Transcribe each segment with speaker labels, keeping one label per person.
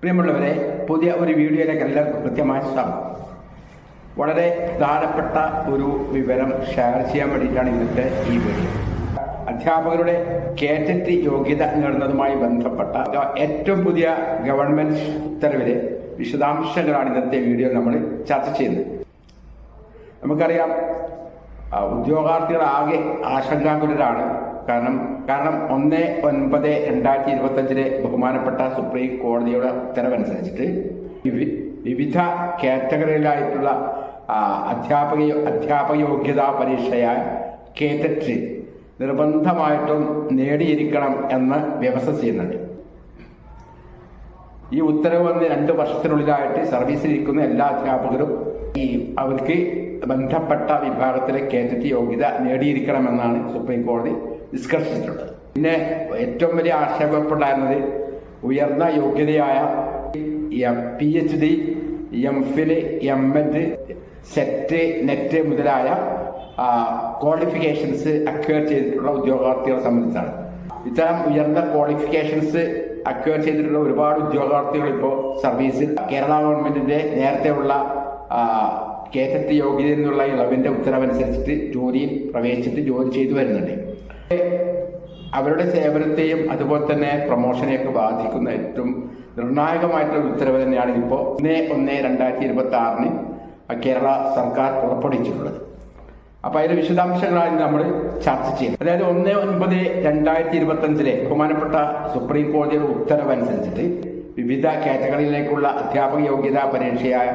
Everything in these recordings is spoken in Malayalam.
Speaker 1: പ്രിയമുള്ളവരെ പുതിയ ഒരു വീഡിയോയിലേക്ക് എല്ലാവർക്കും കൃത്യമായ സ്വാഗതം. വളരെ പ്രധാനപ്പെട്ട ഒരു വിവരം ഷെയർ ചെയ്യാൻ വേണ്ടിയിട്ടാണ് ഇന്നത്തെ ഈ വീഡിയോ. അധ്യാപകരുടെ കേറ്ററ്റ് യോഗ്യത നേടുന്നതുമായി ബന്ധപ്പെട്ട ഏറ്റവും പുതിയ ഗവൺമെന്റ് ഉത്തരവിലെ വിശദാംശങ്ങളാണ് ഇന്നത്തെ വീഡിയോ നമ്മൾ ചർച്ച ചെയ്യുന്നത്. നമുക്കറിയാം ഉദ്യോഗാർത്ഥികൾ ആകെ ആശങ്കാകുലരാണ്. കാരണം കാരണം ഒന്ന് ഒൻപത് രണ്ടായിരത്തി ഇരുപത്തഞ്ചിലെ ബഹുമാനപ്പെട്ട സുപ്രീം കോടതിയുടെ ഉത്തരവനുസരിച്ചിട്ട് വിവി- വിവിധ കാറ്റഗറിയിലായിട്ടുള്ള അധ്യാപക അധ്യാപക യോഗ്യതാ പരീക്ഷയായ കേറ്ററ്റ് നിർബന്ധമായിട്ടും നേടിയിരിക്കണം എന്ന് വ്യവസ്ഥ ചെയ്യുന്നുണ്ട്. ഈ ഉത്തരവ് വന്ന് രണ്ട് വർഷത്തിനുള്ളിലായിട്ട് സർവീസിലിരിക്കുന്ന എല്ലാ അധ്യാപകരും ഈ അവർക്ക് ബന്ധപ്പെട്ട വിഭാഗത്തിലെ കേറ്ററ്റ് യോഗ്യത നേടിയിരിക്കണമെന്നാണ് സുപ്രീം കോടതി നിഷ്കർഷിച്ചിട്ടുള്ളത് പിന്നെ ഏറ്റവും വലിയ ആക്ഷേപപ്പെട്ടായിരുന്നത് ഉയർന്ന യോഗ്യതയായ P H D M Phil M Ed SET NET മുതലായ ക്വാളിഫിക്കേഷൻസ് അക്വയർ ചെയ്തിട്ടുള്ള ഉദ്യോഗാർത്ഥികളെ സംബന്ധിച്ചാണ്. ഇത്തരം ഉയർന്ന ക്വാളിഫിക്കേഷൻസ് അക്വയർ ചെയ്തിട്ടുള്ള ഒരുപാട് ഉദ്യോഗാർത്ഥികൾ ഇപ്പോൾ സർവീസിൽ കേരള ഗവൺമെന്റിന്റെ നേരത്തെയുള്ള കേറ്ററ്റ് യോഗ്യത എന്നുള്ള ഇളവിന്റെ ഉത്തരവനുസരിച്ചിട്ട് ജോലിയിൽ പ്രവേശിച്ചിട്ട് ജോലി ചെയ്തു വരുന്നുണ്ട്. അവരുടെ സേവനത്തെയും അതുപോലെ തന്നെ പ്രൊമോഷനെയൊക്കെ ബാധിക്കുന്ന ഏറ്റവും നിർണായകമായിട്ടുള്ള ഒരു ഉത്തരവ് തന്നെയാണ് ഇപ്പോൾ ഒന്ന് ഒന്ന് രണ്ടായിരത്തി ഇരുപത്തി ആറിന് കേരള സർക്കാർ പുറപ്പെടുവിച്ചിട്ടുള്ളത്. അപ്പൊ അതിന്റെ വിശദാംശങ്ങളാണ് നമ്മൾ ചർച്ച ചെയ്യുന്നത്. അതായത് ഒന്ന് ഒൻപത് രണ്ടായിരത്തി ഇരുപത്തി അഞ്ചിലെ ബഹുമാനപ്പെട്ട സുപ്രീം കോടതിയുടെ ഉത്തരവനുസരിച്ചിട്ട് വിവിധ കാറ്റഗറിയിലേക്കുള്ള അധ്യാപക യോഗ്യതാ പരീക്ഷയായ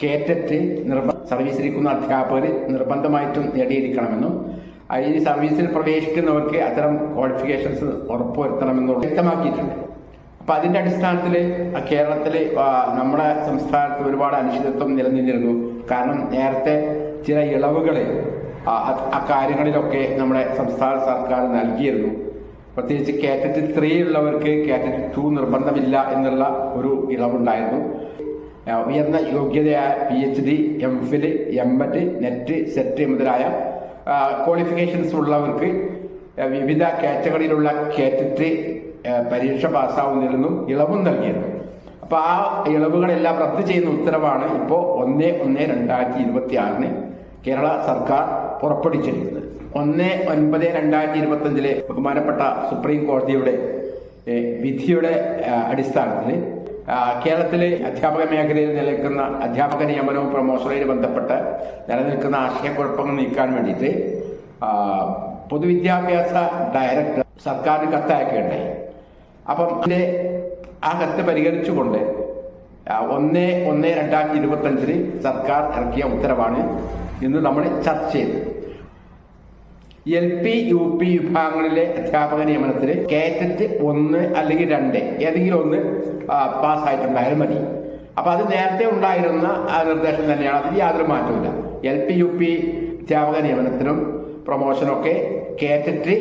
Speaker 1: കേറ്ററ്റ് നിർബന്ധ സർവീസിലിരിക്കുന്ന അധ്യാപകർ നിർബന്ധമായിട്ടും നേടിയിരിക്കണമെന്നും ഈ സർവീസിൽ പ്രവേശിക്കുന്നവർക്ക് അത്തരം ക്വാളിഫിക്കേഷൻസ് ഉറപ്പുവരുത്തണമെന്ന് വ്യക്തമാക്കിയിട്ടുണ്ട്. അപ്പൊ അതിന്റെ അടിസ്ഥാനത്തിൽ കേരളത്തിലെ നമ്മുടെ സംസ്ഥാനത്ത് ഒരുപാട് അനിശ്ചിതത്വം നിലനിന്നിരുന്നു. കാരണം നേരത്തെ ചില ഇളവുകൾ അക്കാര്യങ്ങളിലൊക്കെ നമ്മുടെ സംസ്ഥാന സർക്കാർ നൽകിയിരുന്നു. പ്രത്യേകിച്ച് കാറ്റഗറി ത്രീ ഉള്ളവർക്ക് കാറ്റഗറി ടു നിർബന്ധമില്ല എന്നുള്ള ഒരു ഇളവുണ്ടായിരുന്നു. ഉയർന്ന യോഗ്യതയായ P H D M Phil M NET SET മുതലായ ക്വാളിഫിക്കേഷൻസ് ഉള്ളവർക്ക് വിവിധ കാറ്റഗറിയിലുള്ള കാറ്ററ്റ് പരീക്ഷ പാസ്സാവുന്നതിൽ ഇളവും നൽകിയിരുന്നു. അപ്പൊ ആ ഇളവുകളെല്ലാം റദ്ദ് ചെയ്യുന്ന ഉത്തരവാണ് ഇപ്പോൾ ഒന്ന് ഒന്ന് രണ്ടായിരത്തി ഇരുപത്തി ആറിന് കേരള സർക്കാർ പുറപ്പെടുവിച്ചിരിക്കുന്നത്. ഒന്ന് ഒൻപത് രണ്ടായിരത്തി ഇരുപത്തി അഞ്ചിലെ ബഹുമാനപ്പെട്ട സുപ്രീം കോടതിയുടെ വിധിയുടെ അടിസ്ഥാനത്തിൽ കേരളത്തിലെ അധ്യാപക മേഖലയിൽ നിലനിൽക്കുന്ന അധ്യാപക നിയമനവും പ്രൊമോഷനുമായി ബന്ധപ്പെട്ട് നിലനിൽക്കുന്ന ആശയക്കുഴപ്പങ്ങൾ നീക്കാൻ വേണ്ടിയിട്ട് പൊതുവിദ്യാഭ്യാസ ഡയറക്ടർ സർക്കാരിന് കത്തയക്കുകയുണ്ടായി അപ്പം ഇതിന്റെ ആ കത്ത് പരിഗണിച്ചുകൊണ്ട് ഒന്ന് ഒന്ന് രണ്ടായിരത്തി ഇരുപത്തഞ്ചിന് സർക്കാർ ഇറക്കിയ ഉത്തരവാണ് ഇന്ന് നമ്മൾ ചർച്ച ചെയ്തത്. എൽ പി യു പി വിഭാഗങ്ങളിലെ അധ്യാപക നിയമനത്തിൽ കേറ്ററ്റ് ഒന്ന് അല്ലെങ്കിൽ രണ്ട് ഏതെങ്കിലും ഒന്ന് പാസ്സായിട്ടുണ്ടായാലും മതി. അപ്പൊ അത് നേരത്തെ ഉണ്ടായിരുന്ന ആ നിർദ്ദേശം തന്നെയാണ്. അതിൽ യാതൊരു മാറ്റമില്ല എൽ പി യു പി അധ്യാപക നിയമനത്തിനും പ്രൊമോഷനും ഒക്കെ കേറ്ററ്റ്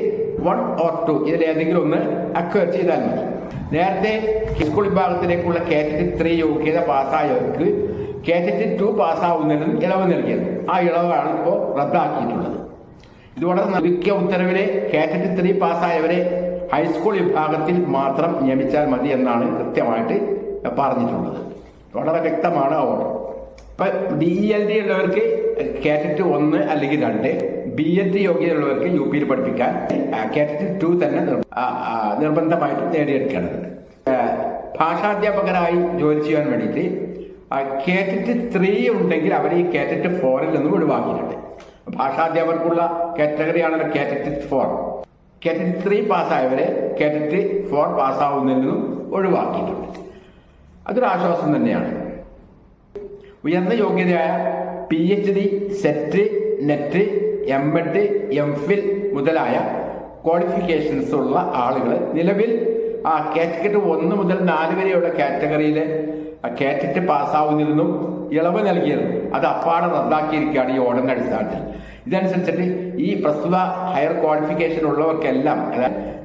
Speaker 1: വൺ ഓർ ടു ഇതിൽ ഏതെങ്കിലും ഒന്ന് അക്വയർ ചെയ്താൽ മതി. നേരത്തെ സ്കൂൾ വിഭാഗത്തിലേക്കുള്ള കേറ്ററ്റ് ത്രീ യോഗ്യത പാസ്സായവർക്ക് കേറ്ററ്റ് ടു പാസ്സാവുന്നതിനും ഇളവ് നൽകിയത്. ആ ഇളവാണ് ഇപ്പോൾ റദ്ദാക്കിയിട്ടുള്ളത്. ഇതോടെ നൽകിയ ഉത്തരവിലെ കാറ്റഗറി ത്രീ പാസ്സായവരെ ഹൈസ്കൂൾ വിഭാഗത്തിൽ മാത്രം നിയമിച്ചാൽ മതി എന്നാണ് കൃത്യമായിട്ട് പറഞ്ഞിട്ടുള്ളത്. വളരെ വ്യക്തമാണ് ആ ഓർഡർ ഇപ്പൊ ഡി എൽ ഡി ഉള്ളവർക്ക് കാറ്ററ്റ് ഒന്ന് അല്ലെങ്കിൽ രണ്ട് ബി എൽ ഡി യോഗ്യതയുള്ളവർക്ക് യു പിയിൽ പഠിപ്പിക്കാൻ കാറ്ററ്റ് ടു തന്നെ നിർബന്ധമായിട്ട് നേടിയെടുക്കേണ്ടതുണ്ട് ഭാഷാധ്യാപകരായി ജോലി ചെയ്യാൻ വേണ്ടിയിട്ട് കേറ്ററ്റ് ത്രീ ഉണ്ടെങ്കിൽ അവർ ഈ കേറ്ററ്റ് ഫോറിൽ നിന്നും ഒഴിവാക്കിയിട്ടുണ്ട്. ഭാഷാധ്യാപകർക്കുള്ള കാറ്റഗറിയാണല്ലോ കാറ്റഗറി ഫോർ കാറ്റഗറി ത്രീ പാസ്സായവരെ കാറ്റഗറി ഫോർ പാസ്സാവുന്നതിൽ നിന്നും ഒഴിവാക്കിയിട്ടുണ്ട്. അതൊരു ആശ്വാസം തന്നെയാണ്. ഉയർന്ന യോഗ്യതയായ P H D SET NET M Ed M Phil മുതലായ ക്വാളിഫിക്കേഷൻസ് ഉള്ള ആളുകൾ നിലവിൽ ആ കാറ്റഗറി ഒന്ന് മുതൽ നാല് വരെയുള്ള കാറ്റഗറിയിലെ കാറ്ററ്റ് പാസ്സാവുന്നതിനും ഇളവ് നൽകിയിരുന്നു അത് അപ്പാടെ റദ്ദാക്കിയിരിക്കുകയാണ് ഈ ഓർഡറിന്റെ അടിസ്ഥാനത്തിൽ. ഇതനുസരിച്ചിട്ട് ഈ പ്രസ്തുത ഹയർ ക്വാളിഫിക്കേഷൻ ഉള്ളവർക്കെല്ലാം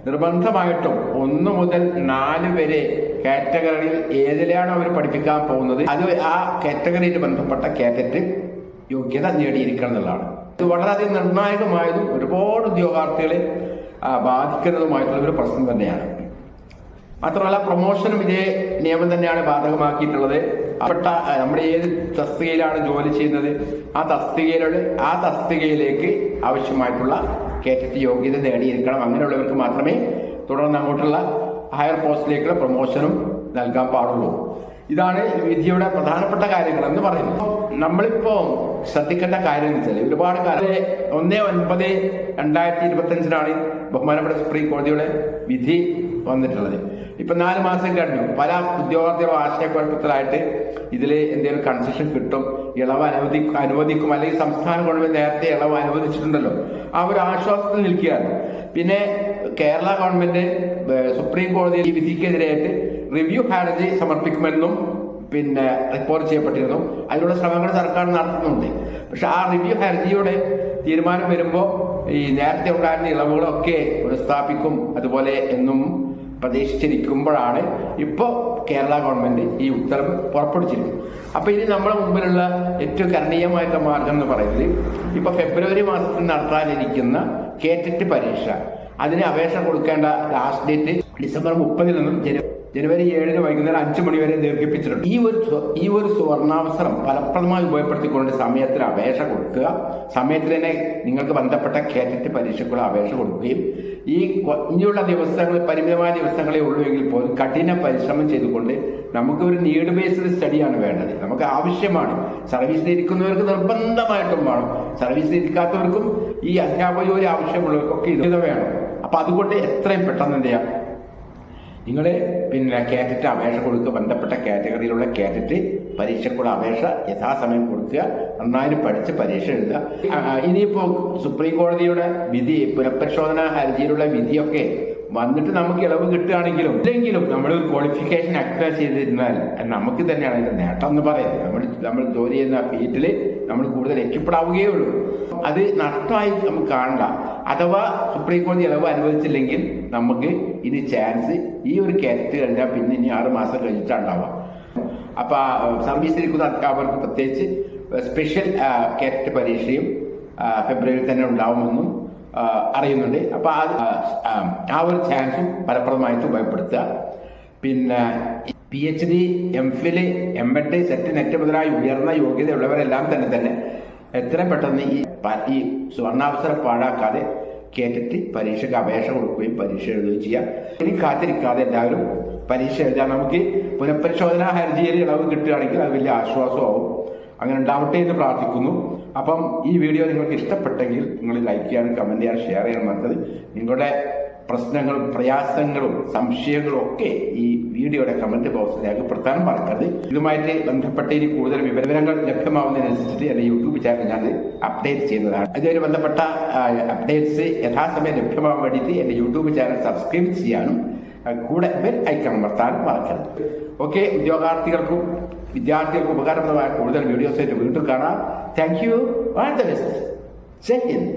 Speaker 1: നിർബന്ധമായിട്ടും ഒന്ന് മുതൽ നാല് വരെ കാറ്റഗറിയിൽ ഏതിലാണോ അവർ പഠിപ്പിക്കാൻ പോകുന്നത് അത് ആ കാറ്റഗറിയിൽ ബന്ധപ്പെട്ട കാറ്ററ്റ് യോഗ്യത നേടിയിരിക്കണം എന്നുള്ളതാണ്. ഇത് വളരെയധികം നിർണായകമായതും ഒരുപാട് ഉദ്യോഗാർത്ഥികളെ ബാധിക്കുന്നതുമായിട്ടുള്ള ഒരു പ്രശ്നം തന്നെയാണ്. മാത്രമല്ല പ്രൊമോഷനും ഇതേ നിയമം തന്നെയാണ് ബാധകമാക്കിയിട്ടുള്ളത്. അപ്പെട്ട നമ്മുടെ ഏത് തസ്തികയിലാണ് ജോലി ചെയ്യുന്നത്? ആ തസ്തികയിലുള്ള ആ തസ്തികയിലേക്ക് ആവശ്യമായിട്ടുള്ള കേറ്ററ്റ് യോഗ്യത നേടിയിരിക്കണം അങ്ങനെയുള്ളവർക്ക് മാത്രമേ തുടർന്ന് അങ്ങോട്ടുള്ള ഹയർ പോസ്റ്റിലേക്കുള്ള പ്രൊമോഷനും നൽകാൻ പാടുള്ളൂ. ഇതാണ് വിധിയുടെ പ്രധാനപ്പെട്ട കാര്യങ്ങൾ എന്ന് പറയുന്നത്. നമ്മളിപ്പോ ശ്രദ്ധിക്കേണ്ട കാര്യം എന്ന് വെച്ചാൽ ഒരുപാട് കാലം ഒന്ന് ഒൻപത് രണ്ടായിരത്തി ഇരുപത്തി അഞ്ചിനാണ് ബഹുമാനപ്പെട്ട സുപ്രീം കോടതിയുടെ വിധി വന്നിട്ടുള്ളത്. ഇപ്പൊ നാല് മാസം കഴിഞ്ഞു. പല ഉദ്യോഗാർത്ഥികളും ആശയക്കുഴപ്പത്തിലായിട്ട് ഇതിൽ എന്തെങ്കിലും കൺസെഷൻ കിട്ടും ഇളവ് അനുവദി അനുവദിക്കും അല്ലെങ്കിൽ സംസ്ഥാന ഗവൺമെന്റ് നേരത്തെ ഇളവ് അനുവദിച്ചിട്ടുണ്ടല്ലോ. ആ ഒരു ആശ്വാസത്തിൽ നിൽക്കുകയാണ്. പിന്നെ കേരള ഗവൺമെന്റ് സുപ്രീം കോടതി ഈ വിധിക്കെതിരായിട്ട് റിവ്യൂ ഹർജി സമർപ്പിക്കുമെന്നും പിന്നെ റിപ്പോർട്ട് ചെയ്യപ്പെട്ടിരുന്നു. അതിനുള്ള ശ്രമങ്ങൾ സർക്കാർ നടത്തുന്നുണ്ട്. പക്ഷെ ആ റിവ്യൂ ഹർജിയുടെ തീരുമാനം വരുമ്പോൾ ഈ നേരത്തെ ഉണ്ടായിരുന്ന ഇളവുകളൊക്കെ പുനഃസ്ഥാപിക്കും അതുപോലെ എന്നും പ്രതീക്ഷിച്ചിരിക്കുമ്പോഴാണ് ഇപ്പോൾ കേരള ഗവൺമെന്റ് ഈ ഉത്തരവ് പുറപ്പെടുവിച്ചിരിക്കുന്നത്. അപ്പൊ ഇനി നമ്മുടെ മുമ്പിലുള്ള ഏറ്റവും കരണീയമായിട്ടുള്ള മാർഗം എന്ന് പറയുന്നത് ഇപ്പൊ ഫെബ്രുവരി മാസത്തിൽ നടത്താനിരിക്കുന്ന കേറ്ററ്റ് പരീക്ഷ. അതിന് അപേക്ഷ കൊടുക്കേണ്ട ലാസ്റ്റ് ഡേറ്റ് ഡിസംബർ മുപ്പതിൽ നിന്നും ജനു ജനുവരി ഏഴിന് വൈകുന്നേരം അഞ്ചു മണിവരെ ദീർഘിപ്പിച്ചിട്ടുണ്ട്. ഈ ഒരു ഈ ഒരു സുവർണാവസരം ഫലപ്രദമായി ഉപയോഗപ്പെടുത്തിക്കൊണ്ട് സമയത്തിന് അപേക്ഷ കൊടുക്കുക. സമയത്തിന് തന്നെ നിങ്ങൾക്ക് ബന്ധപ്പെട്ട കേറ്ററ്റ് പരീക്ഷയ്ക്കുള്ള അപേക്ഷ കൊടുക്കുകയും ഈ ഇനിയുള്ള ദിവസങ്ങൾ പരിമിതമായ ദിവസങ്ങളെ ഉള്ളൂ എങ്കിൽ പോലും കഠിന പരിശ്രമം ചെയ്തുകൊണ്ട് നമുക്ക് ഒരു നീഡ് ബേസ്ഡ് സ്റ്റഡിയാണ് വേണ്ടത്. നമുക്ക് ആവശ്യമാണ്. സർവീസിൽ ഇരിക്കുന്നവർക്ക് നിർബന്ധമായിട്ടും വേണം. സർവീസിൽ ഇരിക്കാത്തവർക്കും ഈ അധ്യാപക ജോലി ആവശ്യമുള്ളവർക്കൊക്കെ ഇത് വേണം. അപ്പൊ അതുകൊണ്ട് എത്രയും പെട്ടെന്ന് എന്ത് ചെയ്യാം? നിങ്ങൾ പിന്നെ കാറ്ററ്റ് അപേക്ഷ കൊടുക്കുക ബന്ധപ്പെട്ട കാറ്റഗറിയിലുള്ള കാറ്ററ്റ് പരീക്ഷയ്ക്കുള്ള അപേക്ഷ യഥാസമയം കൊടുക്കുക നന്നായി പഠിച്ച് പരീക്ഷ എഴുതുക. ഇനിയിപ്പോൾ സുപ്രീം കോടതിയുടെ വിധി പുനഃപരിശോധന ഹർജിയിലുള്ള വിധിയൊക്കെ വന്നിട്ട് നമുക്ക് ഇളവ് കിട്ടുകയാണെങ്കിലും ഇല്ലെങ്കിലും നമ്മൾ ഒരു ക്വാളിഫിക്കേഷൻ അക്വയർ ചെയ്തിരുന്നാൽ നമുക്ക് തന്നെയാണ് അതിന്റെ നേട്ടം എന്ന് പറയുന്നത്. നമ്മൾ നമ്മൾ ജോലി ചെയ്യുന്ന ഫീൽഡിൽ നമ്മൾ കൂടുതൽ രക്ഷപ്പെടാവുകയേ ഉള്ളൂ. അത് നഷ്ടമായി നമുക്ക് കാണണ്ട. അഥവാ സുപ്രീം കോടതി ഇളവ് അനുവദിച്ചില്ലെങ്കിൽ നമുക്ക് ഇനി ചാൻസ് ഈ ഒരു കേസറ്റ് കഴിഞ്ഞാൽ പിന്നെ ഇനി ആറ് മാസം കഴിഞ്ഞിട്ടുണ്ടാവാം അപ്പൊ സമീപിച്ചിരിക്കുന്ന അധ്യാപകർക്ക് പ്രത്യേകിച്ച് സ്പെഷ്യൽ കാറ്ററ്റ് പരീക്ഷയും ഫെബ്രുവരിയിൽ തന്നെ ഉണ്ടാവുമെന്നും അറിയുന്നുണ്ട്. അപ്പൊ ആ, ഒരു ചാൻസും ഫലപ്രദമായിട്ട് ഉപയോഗപ്പെടുത്തുക. പിന്നെ P H D M Phil M Ed SET NET മുതലായ ഉയർന്ന യോഗ്യതയുള്ളവരെല്ലാം തന്നെ തന്നെ എത്ര പെട്ടെന്ന് ഈ ഈ സുവർണാവസരം പാഴാക്കാതെ കേട്ടിട്ട് പരീക്ഷയ്ക്ക് അപേക്ഷ കൊടുക്കുകയും പരീക്ഷ എഴുതുകയും ചെയ്യാം. ഇനി കാത്തിരിക്കാതെ എല്ലാവരും പരീക്ഷ എഴുതാൻ നമുക്ക് പുനഃപരിശോധനാ ഹർജിയിൽ ഇളവ് കിട്ടുകയാണെങ്കിൽ അത് വലിയ ആശ്വാസമാവും. അങ്ങനെ ഉണ്ടാവട്ടെ എന്ന് പ്രാർത്ഥിക്കുന്നു. അപ്പം ഈ വീഡിയോ നിങ്ങൾക്ക് ഇഷ്ടപ്പെട്ടെങ്കിൽ നിങ്ങൾ ലൈക്ക് ചെയ്യാനും കമന്റ് ചെയ്യാനും ഷെയർ ചെയ്യാൻ മറക്കരുത്. നിങ്ങളുടെ പ്രശ്നങ്ങളും പ്രയാസങ്ങളും സംശയങ്ങളും ഒക്കെ ഈ വീഡിയോയുടെ കമന്റ് ബോക്സിൽ പ്രധാനം മറക്കരുത്. ഇതുമായിട്ട് ബന്ധപ്പെട്ട് ഇനി കൂടുതൽ വിവരങ്ങൾ ലഭ്യമാവുന്നതിനനുസരിച്ചിട്ട് എന്റെ യൂട്യൂബ് ചാനൽ ഞാൻ അപ്ഡേറ്റ് ചെയ്യുന്നതാണ്. ഇതുമായി ബന്ധപ്പെട്ട അപ്ഡേറ്റ്സ് യഥാസമയം ലഭ്യമാകാൻ വേണ്ടിയിട്ട് എന്റെ യൂട്യൂബ് ചാനൽ സബ്സ്ക്രൈബ് ചെയ്യാനും കൂടെ ബെൽ ഐക്കൺ അമർത്താനും മറക്കരുത്. ഓക്കെ ഉദ്യോഗാർത്ഥികൾക്കും വിദ്യാർത്ഥികൾക്കും ഉപകാരപ്രദമായ കൂടുതൽ വീഡിയോസ് ആയിട്ട് വീണ്ടും കാണാം. Thank you best Jai Hind